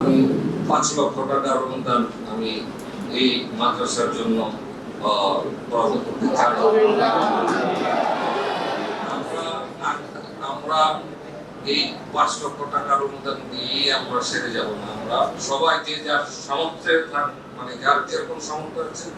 আমি পাঁচ লক্ষ টাকার অনুদান আমি এই মাদ্রাসার জন্য আমরা এই পাঁচ লক্ষ টাকার অনুদান দিয়েই আমরা সেরে যাব না। আমরা সবাই যে যার সামর্থ্যের মানে যার যেরকম সামর্থ্য আছে,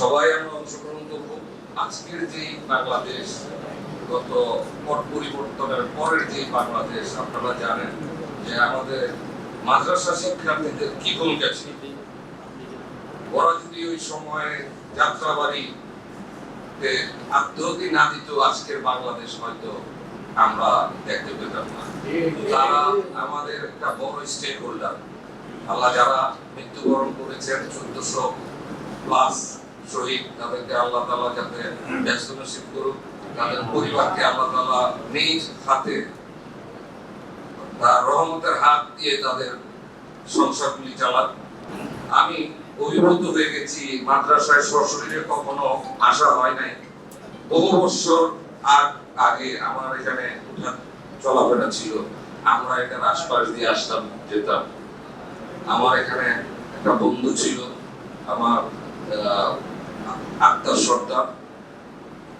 সবাই আমরা অংশগ্রহণ করব। আজকের যে বাংলাদেশ, গত পট পরিবর্তনের পরের যে বাংলাদেশ, আপনারা জানেন যে আমাদের মাদ্রাসা শিক্ষার্থীদের কি ভূমিকা ছিল? ওরা যদি ওই সময়ে যাত্রাবাড়ি আত্মহতি না দিত আজকের বাংলাদেশ হয়তো আমরা দেখতে পেতাম না। তারা আমাদের একটা বড় স্টেক হোল্ডার আল্লাহ যারা মৃত্যুবরণ করেছেন চোদ্দশো প্লাস শহীদ, তাদেরকে আল্লাহ তালা যাতে ব্যস্ত নসিব করুক, তাদের পরিবারকে আল্লাহ তালা নিজ হাতে তার রহমতের হাত দিয়ে তাদের সংসারগুলি চালান আমি অভিভূত হয়ে গেছি। মাদ্রাসায় সশরীরে কখনো আসা হয় নাই। বহু বছর আগ আগে আমার এখানে চলাফেরা ছিল। আমরা এখানে আশপাশ দিয়ে আসতাম, যেতাম। আমার এখানে একটা বন্ধু ছিল, আমার আক্তার সর্দার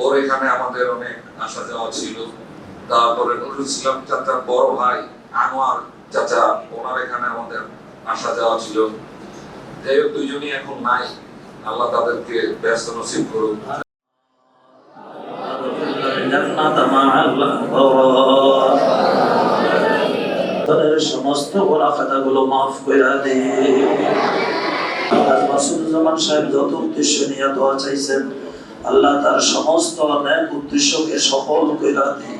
ওর এখানে আমাদের অনেক আসা যাওয়া ছিল। তারপরে নুরুল ইসলাম চাচার বড় ভাই আনোয়ার চাচা, ওনার এখানে আমাদের আসা যাওয়া ছিল। যাই হোক দুইজনই এখন নাই। আল্লাহ তাদেরকে ব্যস্ত নসিব। তাদের সমস্ত গোনা খাতাগুলো মাফ করে দে। সাহেব যত উদ্দেশ্য নিয়ে দোয়া চাইছেন, আল্লাহ তার সমস্ত ন্যাক উদ্দেশ্যকে সফল করে দে।